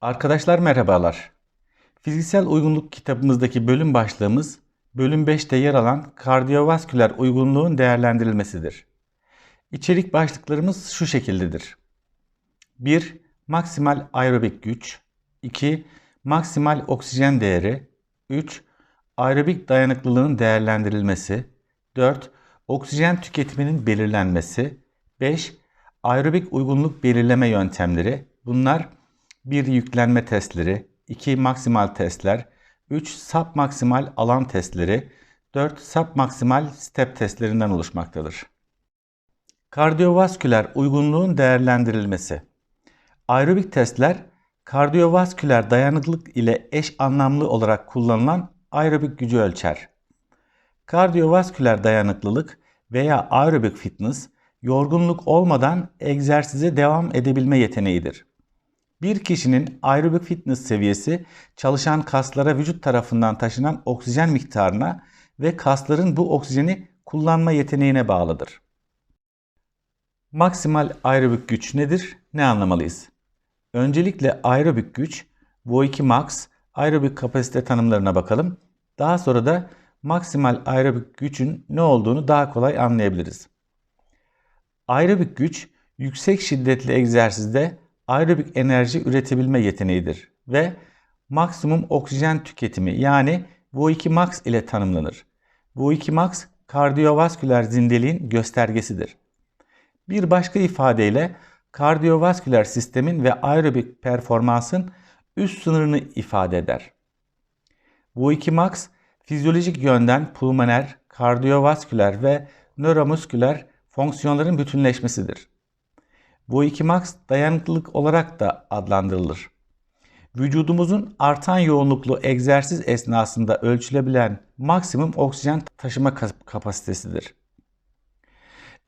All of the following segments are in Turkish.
Arkadaşlar merhabalar. Fiziksel uygunluk kitabımızdaki bölüm başlığımız bölüm 5'te yer alan kardiyovasküler uygunluğun değerlendirilmesidir. İçerik başlıklarımız şu şekildedir. 1. Maksimal aerobik güç 2. Maksimal oksijen değeri 3. Aerobik dayanıklılığın değerlendirilmesi 4. Oksijen tüketiminin belirlenmesi 5. Aerobik uygunluk belirleme yöntemleri Bunlar 1 yüklenme testleri, 2 maksimal testler, 3 sub maksimal alan testleri, 4 sub maksimal step testlerinden oluşmaktadır. Kardiyovasküler uygunluğun değerlendirilmesi. Aerobik testler kardiyovasküler dayanıklılık ile eş anlamlı olarak kullanılan aerobik gücü ölçer. Kardiyovasküler dayanıklılık veya aerobik fitness yorgunluk olmadan egzersize devam edebilme yeteneğidir. Bir kişinin aerobik fitness seviyesi çalışan kaslara vücut tarafından taşınan oksijen miktarına ve kasların bu oksijeni kullanma yeteneğine bağlıdır. Maksimal aerobik güç nedir? Ne anlamalıyız? Öncelikle aerobik güç, VO2 max, aerobik kapasite tanımlarına bakalım. Daha sonra da maksimal aerobik gücün ne olduğunu daha kolay anlayabiliriz. Aerobik güç, yüksek şiddetli egzersizde aerobik enerji üretebilme yeteneğidir ve maksimum oksijen tüketimi yani VO2 max ile tanımlanır. VO2 max kardiyovasküler zindeliğin göstergesidir. Bir başka ifadeyle kardiyovasküler sistemin ve aerobik performansın üst sınırını ifade eder. VO2 max fizyolojik yönden pulmoner, kardiyovasküler ve nöromusküler fonksiyonların bütünleşmesidir. Bu iki max dayanıklılık olarak da adlandırılır. Vücudumuzun artan yoğunluklu egzersiz esnasında ölçülebilen maksimum oksijen taşıma kapasitesidir.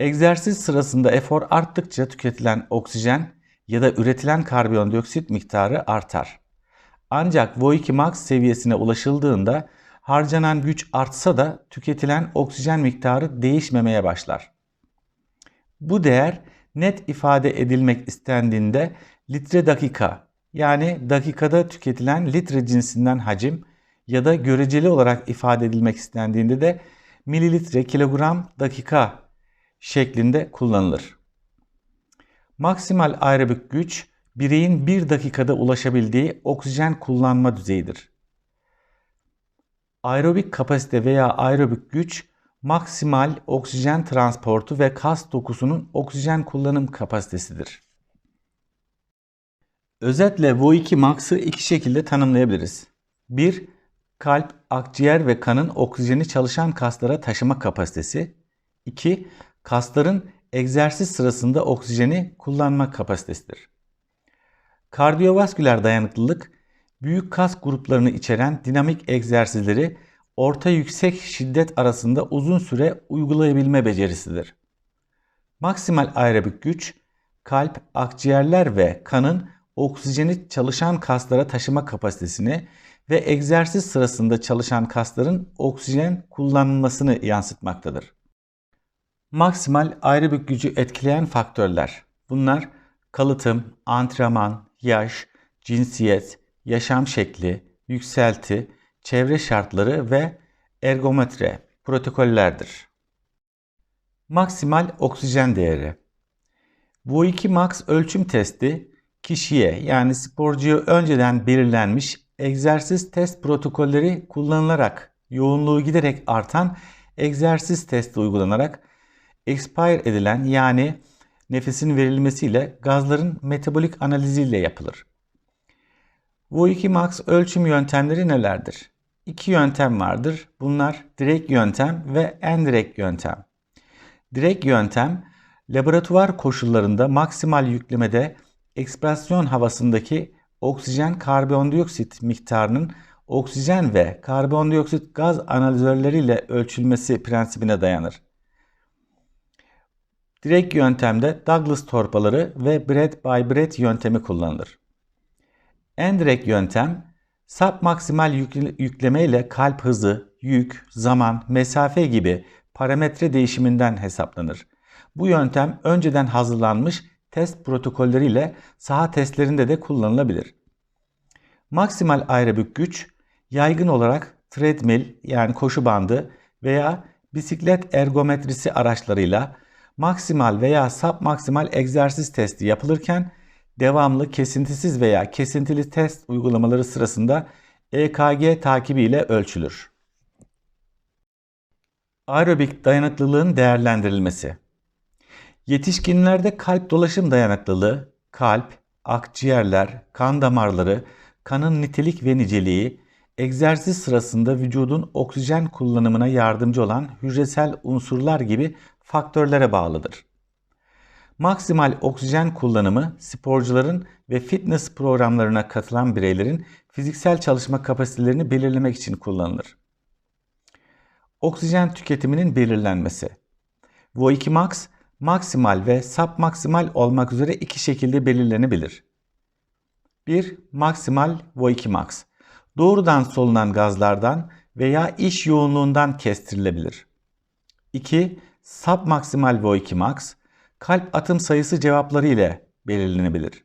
Egzersiz sırasında efor arttıkça tüketilen oksijen ya da üretilen karbondioksit miktarı artar. Ancak VO2 max seviyesine ulaşıldığında harcanan güç artsa da tüketilen oksijen miktarı değişmemeye başlar. Bu değer net ifade edilmek istendiğinde litre dakika yani dakikada tüketilen litre cinsinden hacim ya da göreceli olarak ifade edilmek istendiğinde de mililitre kilogram dakika şeklinde kullanılır. Maksimal aerobik güç bireyin bir dakikada ulaşabildiği oksijen kullanma düzeyidir. Aerobik kapasite veya aerobik güç maksimal oksijen transportu ve kas dokusunun oksijen kullanım kapasitesidir. Özetle VO2 max'ı iki şekilde tanımlayabiliriz. 1. Kalp, akciğer ve kanın oksijeni çalışan kaslara taşıma kapasitesi. 2. Kasların egzersiz sırasında oksijeni kullanma kapasitesidir. Kardiyovasküler dayanıklılık, büyük kas gruplarını içeren dinamik egzersizleri orta yüksek şiddet arasında uzun süre uygulayabilme becerisidir. Maksimal aerobik güç, kalp, akciğerler ve kanın oksijeni çalışan kaslara taşıma kapasitesini ve egzersiz sırasında çalışan kasların oksijen kullanılmasını yansıtmaktadır. Maksimal aerobik gücü etkileyen faktörler. Bunlar kalıtım, antrenman, yaş, cinsiyet, yaşam şekli, yükselti, çevre şartları ve ergometre protokollerdir. Maksimal oksijen değeri VO2 max ölçüm testi kişiye yani sporcuya önceden belirlenmiş egzersiz test protokolleri kullanılarak yoğunluğu giderek artan egzersiz testi uygulanarak expire edilen yani nefesin verilmesiyle gazların metabolik analiziyle yapılır. VO2 max ölçüm yöntemleri nelerdir? İki yöntem vardır. Bunlar direkt yöntem ve endirekt yöntem. Direkt yöntem laboratuvar koşullarında maksimal yüklemede ekspresyon havasındaki oksijen karbondioksit miktarının oksijen ve karbondioksit gaz analizörleriyle ölçülmesi prensibine dayanır. Direkt yöntemde Douglas torpaları ve Bread by Bread yöntemi kullanılır. Endirekt yöntem Sap maksimal yükleme ile kalp hızı, yük, zaman, mesafe gibi parametre değişiminden hesaplanır. Bu yöntem önceden hazırlanmış test protokolleriyle saha testlerinde de kullanılabilir. Maksimal aerobik güç yaygın olarak treadmill yani koşu bandı veya bisiklet ergometrisi araçlarıyla maksimal veya submaksimal egzersiz testi yapılırken devamlı kesintisiz veya kesintili test uygulamaları sırasında EKG takibi ile ölçülür. Aerobik dayanıklılığın değerlendirilmesi. Yetişkinlerde kalp dolaşım dayanıklılığı, kalp, akciğerler, kan damarları, kanın nitelik ve niceliği, egzersiz sırasında vücudun oksijen kullanımına yardımcı olan hücresel unsurlar gibi faktörlere bağlıdır. Maksimal oksijen kullanımı sporcuların ve fitness programlarına katılan bireylerin fiziksel çalışma kapasitelerini belirlemek için kullanılır. Oksijen tüketiminin belirlenmesi. VO2 max maksimal ve submaksimal olmak üzere iki şekilde belirlenebilir. 1. Maksimal VO2 max. Doğrudan solunan gazlardan veya iş yoğunluğundan kestirilebilir. 2. Submaksimal VO2 max kalp atım sayısı cevapları ile belirlenebilir.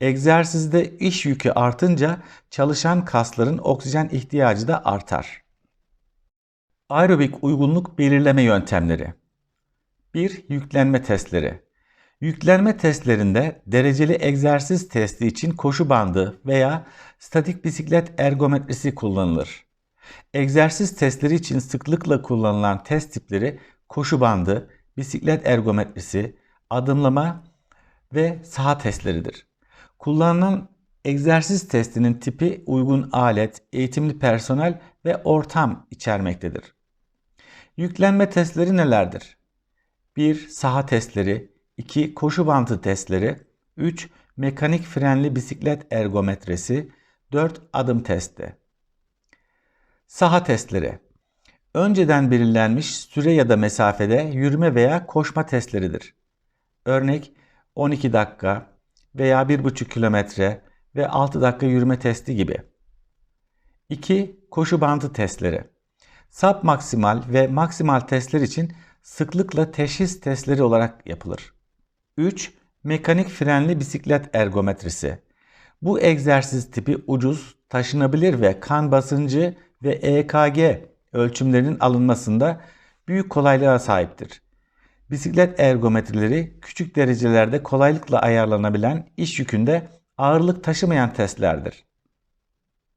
Egzersizde iş yükü artınca çalışan kasların oksijen ihtiyacı da artar. Aerobik uygunluk belirleme yöntemleri 1. Yüklenme testleri Yüklenme testlerinde dereceli egzersiz testi için koşu bandı veya statik bisiklet ergometrisi kullanılır. Egzersiz testleri için sıklıkla kullanılan test tipleri koşu bandı, bisiklet ergometrisi, adımlama ve saha testleridir. Kullanılan egzersiz testinin tipi uygun alet, eğitimli personel ve ortam içermektedir. Yüklenme testleri nelerdir? 1. Saha testleri 2. Koşu bandı testleri 3. Mekanik frenli bisiklet ergometresi 4. Adım testi Saha testleri Önceden belirlenmiş süre ya da mesafede yürüme veya koşma testleridir. Örnek 12 dakika veya 1,5 kilometre ve 6 dakika yürüme testi gibi. 2. Koşu bandı testleri. Submaksimal ve maksimal testler için sıklıkla teşhis testleri olarak yapılır. 3. Mekanik frenli bisiklet ergometrisi. Bu egzersiz tipi ucuz, taşınabilir ve kan basıncı ve EKG ölçümlerinin alınmasında büyük kolaylığa sahiptir. Bisiklet ergometrileri küçük derecelerde kolaylıkla ayarlanabilen iş yükünde ağırlık taşımayan testlerdir.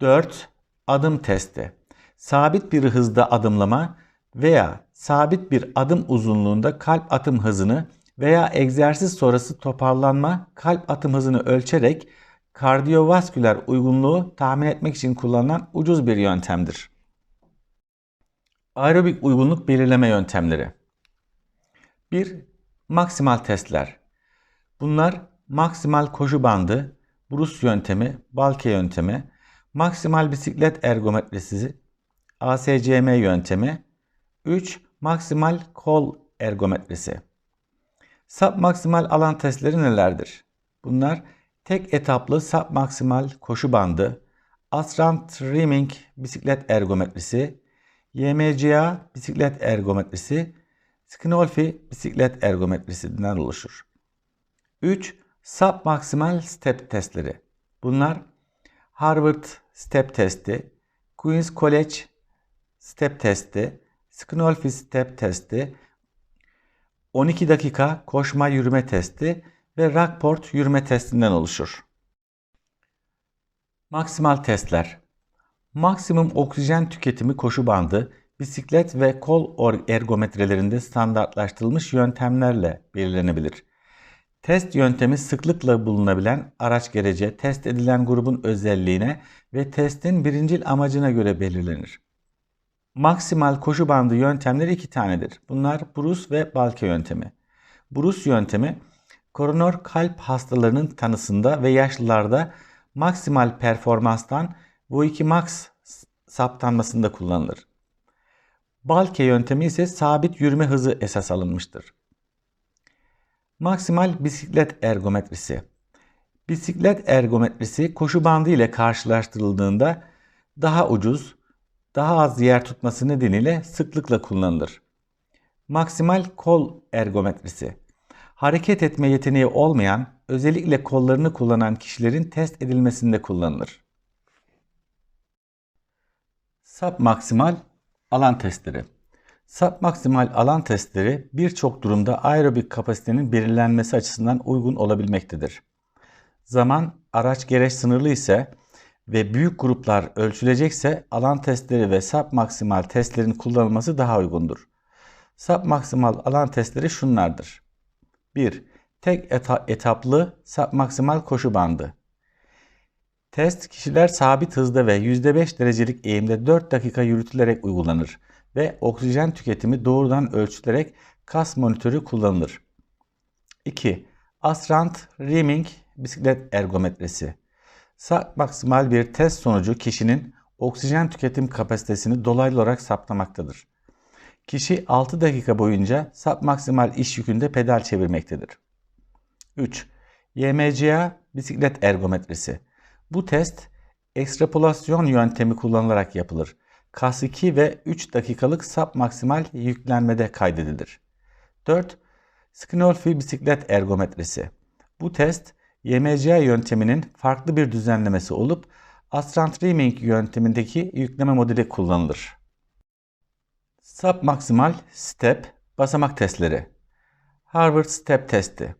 4. Adım testi. Sabit bir hızda adımlama veya sabit bir adım uzunluğunda kalp atım hızını veya egzersiz sonrası toparlanma kalp atım hızını ölçerek kardiyovasküler uygunluğu tahmin etmek için kullanılan ucuz bir yöntemdir. Aerobik uygunluk belirleme yöntemleri 1. Maksimal testler. Bunlar maksimal koşu bandı, Bruce yöntemi, Balke yöntemi, maksimal bisiklet ergometrisi, ASCM yöntemi, 3. Maksimal kol ergometrisi. Submaksimal alan testleri nelerdir? Bunlar tek etaplı submaksimal koşu bandı, Asram Trimming bisiklet ergometrisi, YMCA bisiklet ergometrisi, Skinolfi bisiklet ergometrisinden oluşur. 3. Submaksimal step testleri. Bunlar Harvard step testi, Queen's College step testi, Skinolfi step testi, 12 dakika koşma yürüme testi ve Rockport yürüme testinden oluşur. Maksimal testler Maksimum oksijen tüketimi koşu bandı, bisiklet ve kol ergometrelerinde standartlaştırılmış yöntemlerle belirlenebilir. Test yöntemi sıklıkla bulunabilen araç gerece test edilen grubun özelliğine ve testin birincil amacına göre belirlenir. Maksimal koşu bandı yöntemleri iki tanedir. Bunlar Bruce ve Balke yöntemi. Bruce yöntemi koronor kalp hastalarının tanısında ve yaşlılarda maksimal performanstan VO2 max saptanmasında kullanılır. Balke yöntemi ise sabit yürüme hızı esas alınmıştır. Maksimal bisiklet ergometrisi. Bisiklet ergometrisi koşu bandı ile karşılaştırıldığında daha ucuz, daha az yer tutması nedeniyle sıklıkla kullanılır. Maksimal kol ergometrisi. Hareket etme yeteneği olmayan, özellikle kollarını kullanan kişilerin test edilmesinde kullanılır. Submaksimal alan testleri. Submaksimal alan testleri birçok durumda aerobik kapasitenin belirlenmesi açısından uygun olabilmektedir. Zaman, araç gereç sınırlı ise ve büyük gruplar ölçülecekse alan testleri ve submaksimal testlerin kullanılması daha uygundur. Submaksimal alan testleri şunlardır. 1. Tek eta- etaplı submaksimal koşu bandı. Test kişiler sabit hızda ve %5 derecelik eğimde 4 dakika yürütülerek uygulanır ve oksijen tüketimi doğrudan ölçülerek kas monitörü kullanılır. 2. Asrant Rieming bisiklet ergometresi. Maksimal bir test sonucu kişinin oksijen tüketim kapasitesini dolaylı olarak saptamaktadır. Kişi 6 dakika boyunca maksimal iş yükünde pedal çevirmektedir. 3. YMCA bisiklet ergometresi. Bu test ekstrapolasyon yöntemi kullanılarak yapılır. Kas 2 ve 3 dakikalık maksimal yüklenmede kaydedilir. 4. Skinolfi bisiklet ergometresi. Bu test YMCA yönteminin farklı bir düzenlemesi olup Astrant Reaming yöntemindeki yükleme modeli kullanılır. Submaksimal Step basamak testleri. Harvard Step testi.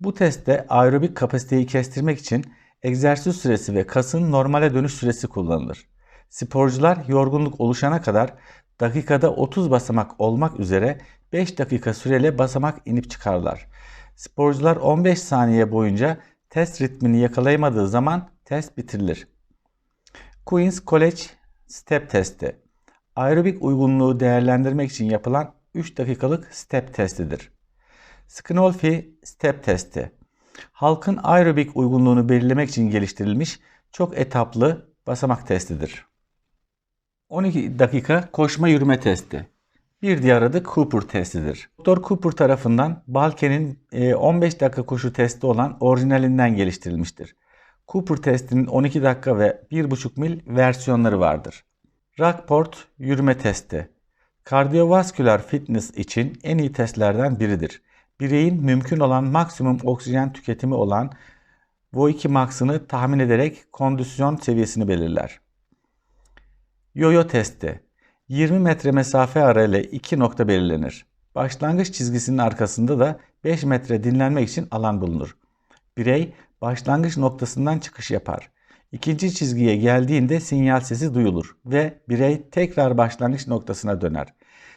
Bu testte aerobik kapasiteyi kestirmek için egzersiz süresi ve kasın normale dönüş süresi kullanılır. Sporcular yorgunluk oluşana kadar dakikada 30 basamak olmak üzere 5 dakika süreyle basamak inip çıkarlar. Sporcular 15 saniye boyunca test ritmini yakalayamadığı zaman test bitirilir. Queen's College Step Testi Aerobik uygunluğu değerlendirmek için yapılan 3 dakikalık step testidir. Skinolfi Step Testi Halkın aerobik uygunluğunu belirlemek için geliştirilmiş çok etaplı basamak testidir. 12 dakika koşma yürüme testi. Bir diğer adı Cooper testidir. Dr. Cooper tarafından Balke'nin 15 e, dakika koşu testi olan orijinalinden geliştirilmiştir. Cooper testinin 12 dakika ve 1,5 mil versiyonları vardır. Rockport yürüme testi. Kardiyovasküler fitness için en iyi testlerden biridir. Bireyin mümkün olan maksimum oksijen tüketimi olan VO2 max'ını tahmin ederek kondisyon seviyesini belirler. Yoyo testi. 20 metre mesafe arayla iki nokta belirlenir. Başlangıç çizgisinin arkasında da 5 metre dinlenmek için alan bulunur. Birey başlangıç noktasından çıkış yapar. İkinci çizgiye geldiğinde sinyal sesi duyulur ve birey tekrar başlangıç noktasına döner.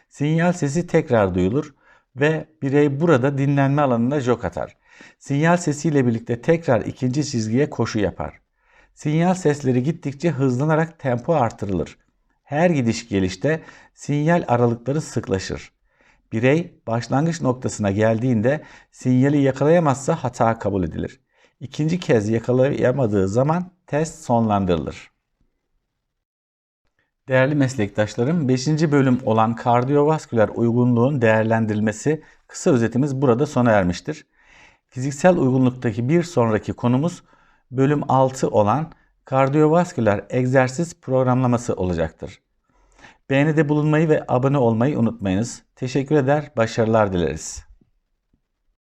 Sinyal sesi tekrar duyulur ve birey burada dinlenme alanına jok atar. Sinyal sesiyle birlikte tekrar ikinci çizgiye koşu yapar. Sinyal sesleri gittikçe hızlanarak tempo artırılır. Her gidiş gelişte sinyal aralıkları sıklaşır. Birey başlangıç noktasına geldiğinde sinyali yakalayamazsa hata kabul edilir. İkinci kez yakalayamadığı zaman test sonlandırılır. Değerli meslektaşlarım 5. bölüm olan kardiyovasküler uygunluğun değerlendirilmesi kısa özetimiz burada sona ermiştir. Fiziksel uygunluktaki bir sonraki konumuz bölüm 6 olan kardiyovasküler egzersiz programlaması olacaktır. Beğenide bulunmayı ve abone olmayı unutmayınız. Teşekkür eder, başarılar dileriz.